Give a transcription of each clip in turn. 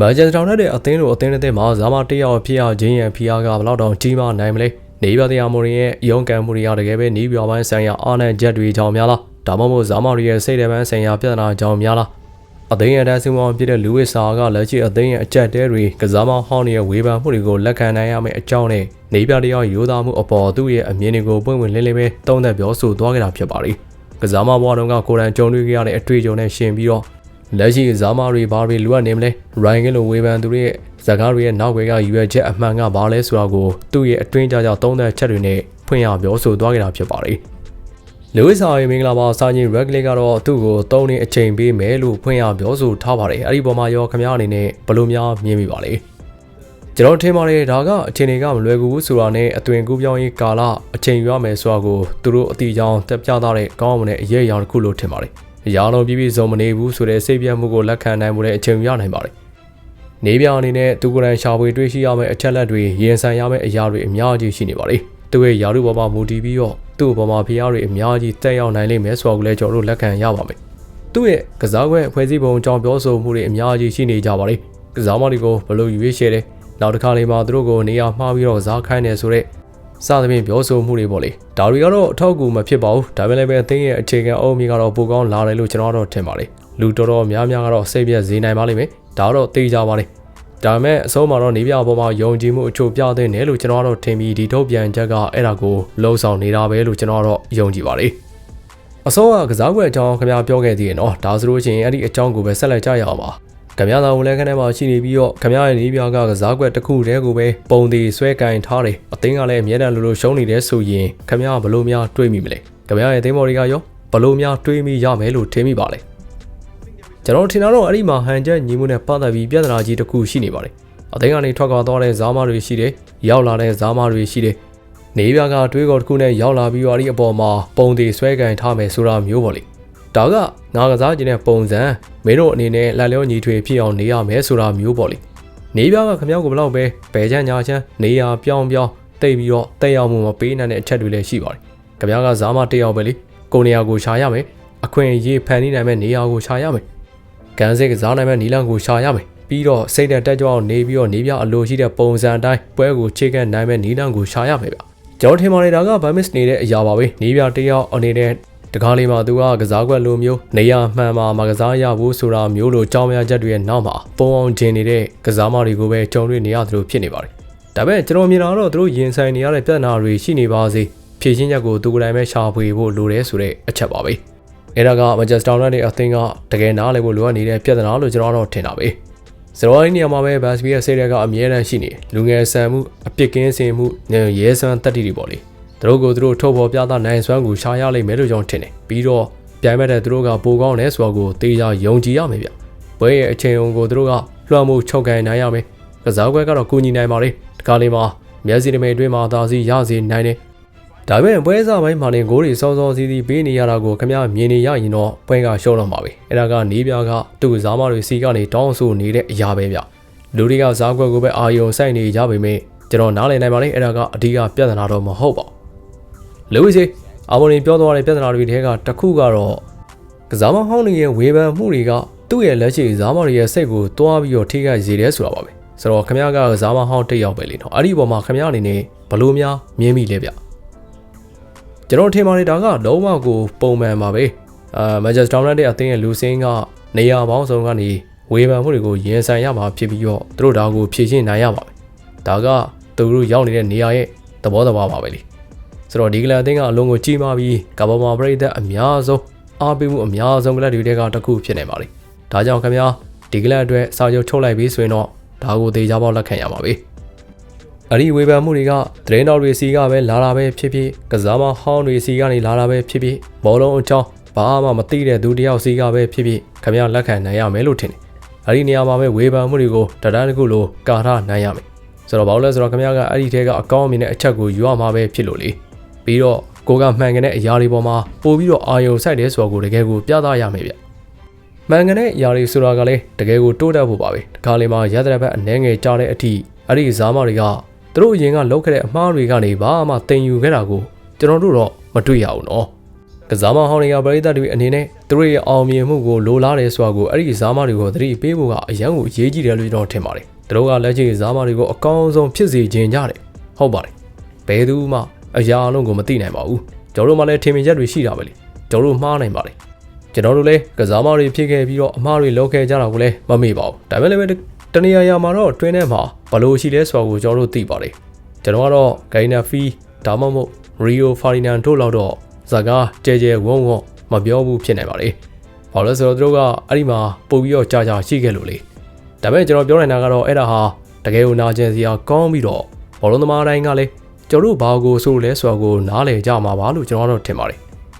မန်ချက်စတာနဲ့တဲ့အသင်းတို့အသင်းတဲ့မှာဇာမတစ်ယောက်ဖြစ်ရခြင်းရဲ့ဖီအားကဘယ်လောက်တောင်ကြီးမားနိုင်မလဲနေပြတရားမိုရင်ရဲ့ရုံးကန်မှုတွေကတကယ်ပဲနီးပြပိုင်းဆိုင်ရာအာဏာချက်တွေကြောင့်များလားဒါမှမဟုတ်ဇာမရီရဲ့စိတ်ဓာတ်ပိုင်းဆိုင်ရာပြဿနာကြောင့်များလားအသိဉာဏ်တန်းစင်မောင်ပြတဲ့လူဝိစာကလက်ရှိအသိဉာဏ်အကြက်တဲတွေကစားမောင်ဟောင်းရဲ့ဝေဖန်မှုတွေကိုလက်ခံနိုင်ရမယ့်အကြောင်းနဲ့နေပြတရားရိုးသားမှုအပေါ်သူ့ရဲ့အမြင်တွေကိုပွင့်ဝင်လင်းလင်းပဲတုံးသက်ပြောဆိုသွားခဲ့တာဖြစ်ပါတယ်ကစားမဘွားတော်ကကိုရန်ကြုံတွေ့ခဲ့ရတဲ့အတွေ့အကြုံနဲ့ရှင်ပြီးတော့ လက်ရှိဇာမာရီဘာတွေလိုအပ်နေမလဲရိုင်းကလိုဝေဖန်သူတွေရဲ့ဇကာတွေရဲ့နောက်ွယ်ကရွယ်ချက်အမှန်ကဘာလဲဆိုတာကိုသူ့ရဲ့အတွင်းကြကြသုံးသက်ချက်တွေနဲ့ဖွင့်ရပြောဆိုသွားခဲ့တာဖြစ်ပါတယ်လူဝိစာရေးမင်္ဂလာပါစာချင်းရက်လေးကတော့သူ့ကိုသုံးနေအချိန်ပေးမယ်လို့ဖွင့်ရပြောဆိုထားပါတယ်အဲ့ဒီပေါ်မှာရောခမရအနေနဲ့ဘလို့များမြင်မိပါလဲကျွန်တော်ထင်ပါတယ်ဒါကအချိန်တွေကမလွယ်ကူဘူးဆိုတာနဲ့အသွင်ကူးပြောင်းရေးကာလအချိန်ယူရမယ်ဆိုတာကိုသူတို့အတီချောင်းတက်ပြသတဲ့ကောင်းမွန်တဲ့အရေးအရာတစ်ခုလို့ထင်ပါတယ် အရာလုံးပြည့်ပြည့်စုံမနေဘူးဆိုတဲ့စိတ်ပြတ်မှုကိုလက်ခံနိုင်မှုတဲ့အချိန်ယူရနိုင်ပါတယ်နေပြအနေနဲ့သူကိုယ်တိုင်ရှာဖွေတွေ့ရှိရမယ့်အချက်လက်တွေရင်ဆိုင်ရမယ့်အရာတွေအများကြီးရှိနေပါတယ်သူရဲ့ယာရုပေါ်မှာမူတည်ပြီးတော့သူ့ပေါ်မှာဖျားတွေအများကြီးတက်ရောက်နိုင်လိမ့်မယ်ဆိုတာကိုလည်းကျွန်တော်တို့လက်ခံရပါမယ်သူ့ရဲ့ကစားကွက်ဖွဲ့စည်းပုံအကြောင်းပြောဆိုမှုတွေအများကြီးရှိနေကြပါတယ်ကစားမတွေကိုဘယ်လိုယူရရှိတယ်နောက်တစ်ခါလေးမှာသူတို့ကိုနေရာမှားပြီးတော့စားခိုင်းတယ်ဆိုတော့ စသဖြင့်ပြောဆိုမှုတွေပေါ့လေဒါတွေကတော့အထောက်အကူမဖြစ်ပါဘူးဒါပေမဲ့လည်းအသင်းရဲ့အခြေခံအုံးမြင့်ကတော့ပိုကောင်းလာတယ်လို့ကျွန်တော်တော့ထင်ပါတယ်လူတော်တော်များများကတော့စိတ်ပြက်ဈေးနိုင်ပါလိမ့်မယ်ဒါတော့သိကြပါလိမ့်ဒါပေမဲ့အဆုံးမှာတော့နေပြပေါ်မှာယုံကြည်မှုအချို့ပြသင့်တယ်လို့ကျွန်တော်ကတော့ထင်ပြီးဒီထုတ်ပြန်ချက်ကအဲ့ဒါကိုလှုံ့ဆော်နေတာပဲလို့ကျွန်တော်ကတော့ယုံကြည်ပါတယ်အစောကကစားကွက်အကြောင်းခင်ဗျားပြောခဲ့သေးရင်တော့ဒါဆိုလို့ရှိရင်အဲ့ဒီအကြောင်းကိုပဲဆက်လက်ကြရအောင်ပါ ခင်ဗျားသာဝင်လဲခနဲ့မှာရှိနေပြီးတော့ခင်ဗျားရဲ့နေပြကကစားကွက်တစ်ခုတည်းကိုပဲပုံသေးဆွဲကင်ထားတယ်အသင်းကလည်းအမြဲတမ်းလိုလိုရှုံးနေတယ်ဆိုရင်ခင်ဗျားဘလို့များတွေးမိမလဲခင်ဗျားရဲ့သင်းမော်တွေကရောဘလို့များတွေးမိရမယ်လို့ထင်မိပါလဲကျွန်တော်ထင်တာတော့အဲ့ဒီမှာဟန်ချက်ညီမှုနဲ့ပတ်သက်ပြီးပြဿနာကြီးတစ်ခုရှိနေပါတယ်အသင်းကနေထွက်ခွာသွားတဲ့ဇာမတွေရှိတယ်ရောက်လာတဲ့ဇာမတွေရှိတယ်နေပြကတွေးကောတစ်ခုနဲ့ရောက်လာပြီးတော့အဲ့ဒီအပေါ်မှာပုံသေးဆွဲကင်ထားမယ်ဆိုတာမျိုးပေါ့လေ ဒါကငါကစားခြင်းတဲ့ပုံစံမင်းတို့အနေနဲ့လက်လျောညီထွေဖြစ်အောင်နေရမယ်ဆိုတာမျိုးပေါ့လေနေပြကခမောက်ကိုဘလောက်ပဲဘယ်ချမ်းညာချမ်းနေရပြောင်းပြောင်းတိတ်ပြီးတော့တက်ရောက်မှုမပေးနိုင်တဲ့အချက်တွေလည်းရှိပါတယ်ခမောက်ကဇာမတက်ရောက်ပဲလေကိုနေရာကိုရှာရမယ်အခွင့်အရေးဖန်တီးနိုင်မဲ့နေရာကိုရှာရမယ်ကန်စစ်ကစားနိုင်မဲ့နီလန်ကိုရှာရမယ်ပြီးတော့စိတ်နဲ့တက်ကြွအောင်နေပြီးတော့နေပြအလိုရှိတဲ့ပုံစံအတိုင်းပွဲကိုခြေကနိုင်မဲ့နီလန်ကိုရှာရမယ်ဗျကျွန်တော်ထင်ပါတယ်ဒါကဗမ်မစ်နေတဲ့အရာပါပဲနေပြတယောက်အနေနဲ့ တကားလေးမှာသူကကစားကွက်လိုမျိုးနေရမှန်မှာမကစားရဘူးဆိုတာမျိုးလိုကြောင်းများချက်တွေရဲ့နောက်မှာပုံအောင်ကျင်နေတဲ့ကစားမတွေကိုပဲကြုံတွေ့နေရသလိုဖြစ်နေပါတယ်။ဒါပေမဲ့ကျွန်တော်မြင်တာတော့သူတို့ရင်ဆိုင်နေရတဲ့ပြဿနာတွေရှိနေပါစေ။ဖြည့်ချင်းချက်ကိုသူကိုယ်တိုင်ပဲရှာဖွေဖို့လိုတယ်ဆိုတဲ့အချက်ပါပဲ။အဲဒါကမန်ချက်စတာယူနိုက်တက်အသင်းကတကယ်နားလည်ဖို့လိုအပ်နေတဲ့ပြဿနာလို့ကျွန်တော်တော့ထင်တာပဲ။စရောင်းနေရာမှာပဲဘတ်စပီရဲ့ဆေးတွေကအမြဲတမ်းရှိနေလူငယ်ဆန်မှုအပြစ်ကင်းစင်မှုရဲစွမ်းတက်တီတွေပေါ့လေ။ သူတို့ကိုသူတို့ထုတ်ဖော်ပြသနိုင်စွမ်းကိုရှာရလိမ့်မယ်လို့ကျွန်တော်ထင်တယ်ပြီးတော့ပြိုင်မဲ့တဲ့သူတို့ကပိုကောင်းတယ်ဆိုတော့ကိုတေးကြယုံကြည်ရမယ်ဗျဘွဲရဲ့အချိန်ုံကိုသူတို့ကလွှမ်းမိုးချုပ်ကန်နိုင်ရမယ်ကစားကွက်ကတော့ကူညီနိုင်ပါလေဒီကားလေးမှာမျက်စိတမိတ်အတွင်းမှာသာစီရစေနိုင်တယ်ဒါပေမဲ့ပွဲစားပိုင်းမှာနေဂိုးတွေစောစောစီးစီးပေးနေရတာကိုခင်ဗျားမြင်နေရရင်တော့ပွဲကရှုံးတော့မှာပဲအဲ့ဒါကနေပြကသူ့ကစားမတွေစီကနေတောင်းဆိုနေတဲ့အရာပဲဗျလူတွေကစားကွက်ကိုပဲအာယုံဆိုင်နေကြပေမဲ့ကျွန်တော်နားလည်နိုင်ပါလေအဲ့ဒါကအဓိကပြဿနာတော့မဟုတ်ပါဘူး လူဝိစီအာမော်နီပြောသွားတဲ့ပြဿနာတွေထဲကတစ်ခုကတော့ကစားမဟောင်းတွေရဲ့ဝေဖန်မှုတွေကသူ့ရဲ့လက်ရှိကစားမတွေရဲ့စိတ်ကိုတွားပြီးတော့ထိခိုက်စေတယ်ဆိုတာပါပဲဆိုတော့ခမရကကစားမဟောင်းတစ်ယောက်ပဲလေနော်အဲ့ဒီအပေါ်မှာခမရအနေနဲ့ဘလို့များမြင်မိလဲဗျကျွန်တော်ထင်ပါတယ်ဒါကလုံးဝကိုပုံမှန်ပါပဲအာမန်ချက်စတာယူနိုက်တက်အသင်းရဲ့လူစင်းကနေရာပေါင်းစုံကနေဝေဖန်မှုတွေကိုရင်ဆိုင်ရမှာဖြစ်ပြီးတော့သူတို့ဒါကိုဖြည့်ရှင်းနိုင်ရပါမယ်ဒါကသူတို့ရောက်နေတဲ့နေရာရဲ့သဘောတဘာပါပဲလေ ဆိုတော့ဒီကလပ်အသင်းကအလုံးကိုကြီးမားပြီးကဘာမာပရိသတ်အများဆုံးအားပေးမှုအများဆုံးကလပ်တွေတဲကတစ်ခုဖြစ်နေပါလိမ့်ဒါကြောင့်ခင်ဗျာဒီကလပ်အတွက်စာချုပ်ထုတ်လိုက်ပြီးဆိုရင်တော့ဒါကိုသေချာပေါက်လက်ခံရပါပြီအဲ့ဒီဝေဖန်မှုတွေကသတင်းတော်တွေစီကပဲလာတာပဲဖြစ်ဖြစ်ကစားမဟောင်းတွေစီကနေလာတာပဲဖြစ်ဖြစ်ဘောလုံးအကြောင်းဘာမှမသိတဲ့သူတယောက်စီကပဲဖြစ်ဖြစ်ခင်ဗျာလက်ခံနိုင်ရမယ်လို့ထင်တယ်အဲ့ဒီနေရာမှာပဲဝေဖန်မှုတွေကိုတဒန်းတစ်ခုလိုကာထားနိုင်ရမယ်ဆိုတော့ဘာလို့လဲဆိုတော့ခင်ဗျားကအဲ့ဒီထဲကအကောင်းအမြင်နဲ့အချက်ကိုယူရမှာပဲဖြစ်လို့လေ ပြီးတော့ကိုကမှန်ကန်တဲ့အရာတွေပေါ်မှာပို့ပြီးတော့အာယုံစိုက်တယ်ဆိုတော့ကိုတကယ်ကိုပြသရမယ်ဗျမှန်ကန်တဲ့အရာတွေဆိုတာကလည်းတကယ်ကိုတိုးတက်ဖို့ပါပဲဒီခါလေးမှာရတဲ့ဘက်အနှဲငယ်ကြားတဲ့အထိအဲ့ဒီဇာမတွေကသူတို့အရင်ကလောက်ခဲ့တဲ့အမှားတွေကနေဘာမှတင်ယူခဲ့တာကိုကျွန်တော်တို့တော့မတွေ့ရဘူးနော်ကစားမဟောင်းတွေကပရိသတ်တွေအနေနဲ့သူတို့ရဲ့အောင်မြင်မှုကိုလိုလားတယ်ဆိုတာကိုအဲ့ဒီကစားမတွေကိုသတိပေးဖို့ကအရန်ကိုအရေးကြီးတယ်လို့ကျွန်တော်ထင်ပါတယ်သူတို့ကလက်ရှိကစားမတွေကိုအကောင်းဆုံးဖြစ်စေခြင်းကြတယ်ဟုတ်ပါတယ်ဘယ်သူမှ အရာအလုံးကိုမသိနိုင်ပါဘူးကျွန်တော်တို့မှလည်းထင်မြင်ချက်တွေရှိတာပဲလေကျွန်တော်တို့မှားနိုင်ပါတယ်ကျွန်တော်တို့လည်းကစားမတွေဖြစ်ခဲ့ပြီးတော့အမှားတွေလုပ်ခဲ့ကြတာကိုလည်းမမေ့ပါဘူးဒါပေမဲ့လည်းတနေရာရာမှာတော့တွင်းထဲမှာဘလို့ရှိလဲဆိုတာကိုကျွန်တော်တို့သိပါတယ်ကျွန်တော်ကတော့ဂိုင်နာဖီဒါမှမဟုတ်ရီယိုဖာရီနန်တို့လောက်တော့ဇာကားကြဲကြဲဝုံဝုံမပြောဘူးဖြစ်နိုင်ပါလေဘာလို့လဲဆိုတော့သူတို့ကအဲ့ဒီမှာပို့ပြီးတော့ကြာကြာရှိခဲ့လို့လေဒါပေမဲ့ကျွန်တော်ပြောနေတာကတော့အဲ့ဒါဟာတကယ်ကိုနာကျင်စရာကောင်းပြီးတော့ဘောလုံးသမားတိုင်းကလည်း ကျွန်တော်တို့ဘာကိုဆိုလဲဆိုတာကိုနားလည်ကြမှာပါလို့ကျွန်တော်တို့ထင်ပါတယ်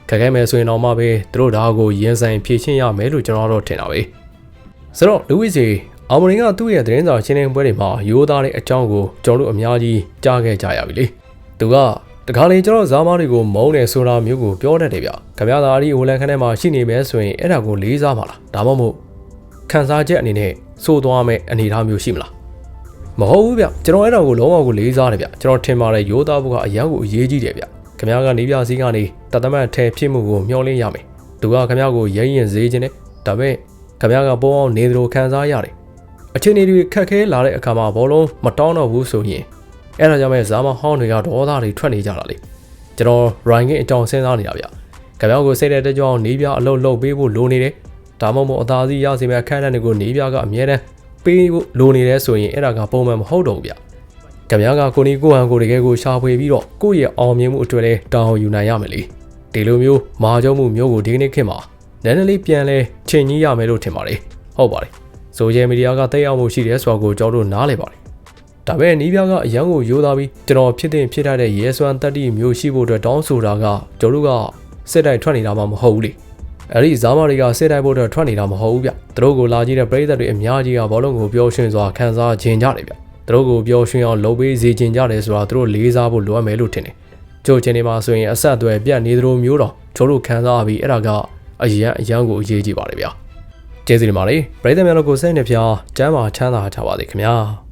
ခက်ခဲမယ်ဆိုရင်တော့မှပဲသူတို့ဒါကိုရင်ဆိုင်ဖြည့်ရှင်းရမယ်လို့ကျွန်တော်တို့ထင်တာပဲဆိုတော့လူဝိစီအောင်မရင်ကသူ့ရဲ့သတင်းစာရှင်းလင်းပွဲတွေမှာရိုးသားတဲ့အကြောင်းကိုကျွန်တော်တို့အများကြီးကြားခဲ့ကြရပြီလေသူကတခါလေကျွန်တော်ဇာမားတွေကိုမုန်းတယ်ဆိုတာမျိုးကိုပြောတတ်တယ်ဗျခင်ဗျားသာအဒီဟိုလန်ခန်းထဲမှာရှိနေမယ်ဆိုရင်အဲ့ဒါကိုလေးစားပါလားဒါမှမဟုတ်ခံစားချက်အနေနဲ့စိုးသွားမယ်အနေအထားမျိုးရှိမလား မဟုတ်ဘူးဗျကျွန်တော်အဲ့ဒါကိုလုံးဝကိုလေးစားတယ်ဗျကျွန်တော်ထင်ပါတယ်ရိုးသားဖို့ကအရန်ကိုအရေးကြီးတယ်ဗျခင်ဗျားကနေပြစည်းကနေတသမတ်ထဲဖြစ်မှုကိုမျှော်လင့်ရမယ်သူကခင်ဗျားကိုရဲရင်စေးခြင်းနဲ့ဒါပေမဲ့ခင်ဗျားကပုံအောင်နေသလိုခံစားရတယ်အခြေအနေတွေခက်ခဲလာတဲ့အခါမှာဘောလုံးမတောင်းတော့ဘူးဆိုရင်အဲ့ဒါကြောင့်ပဲဇာမဟောင်းတွေကဒေါသတွေထွက်နေကြတာလေကျွန်တော်ရိုင်းကင်းအကြောင်းစဉ်းစားနေတာဗျခင်ဗျားကိုစိတ်တဲ့တကြောင်နေပြအလုပ်လုပ်ပေးဖို့လိုနေတယ်ဒါမှမဟုတ်အသာစီးရစီမဲ့ခန့်တဲ့တွေကိုနေပြကအမြဲတမ်း ပေးဖို့လိုနေတယ်ဆိုရင်အဲ့ဒါကပုံမှန်မဟုတ်တော့ဘူးဗျ။ကြံများကကိုနီကိုဟန်ကိုတကယ်ကိုရှာဖွေပြီးတော့ကိုယ့်ရဲ့အောင်မြင်မှုအတွက်လဲတောင်းယူနိုင်ရမယ်လေ။ဒီလိုမျိုးမာကြုံမှုမျိုးကိုဒီကနေ့ခေတ်မှာနည်းနည်းလေးပြန်လဲချိန်ကြီးရမယ်လို့ထင်ပါတယ်။ဟုတ်ပါတယ်။ဆိုရှယ်မီဒီယာကတက်ရောက်မှုရှိတယ်ဆိုတာကိုကျွန်တော်တို့နားလည်ပါတယ်။ဒါပေမဲ့နီးပြားကအရန်ကိုရိုးသားပြီးကျွန်တော်ဖြစ်တဲ့ဖြစ်ထားတဲ့ရဲစွမ်းတက်တီမျိုးရှိဖို့အတွက်တောင်းဆိုတာကကျွန်တော်တို့ကစစ်တိုင်ထွက်နေတာမှမဟုတ်ဘူးလေ။ အဲ့ဒီဇာမာတွေကစစ်တိုင်ဖို့အတွက်ထွက်နေတာမဟုတ်ဘူးဗျ။သူတို့ကိုလာကြည့်တဲ့ပရိသတ်တွေအများကြီးကဘောလုံးကိုပျော်ရွှင်စွာခံစားခြင်းကြတယ်ဗျ။သူတို့ကိုပျော်ရွှင်အောင်လုပ်ပေးစေခြင်းကြတယ်ဆိုတာသူတို့လေးစားဖို့လိုအပ်မယ်လို့ထင်တယ်။ကြိုချင်းနေမှာဆိုရင်အဆက်အသွယ်ပြတ်နေသလိုမျိုးတော့ကျွန်တော်တို့ခံစားပြီးအဲ့ဒါကအရန်အရန်ကိုအရေးကြီးပါတယ်ဗျာ။ကျေးဇူးတင်ပါတယ်။ပရိသတ်များတို့ကိုစိတ်နှပြကျမ်းမာချမ်းသာကြပါစေခင်ဗျာ။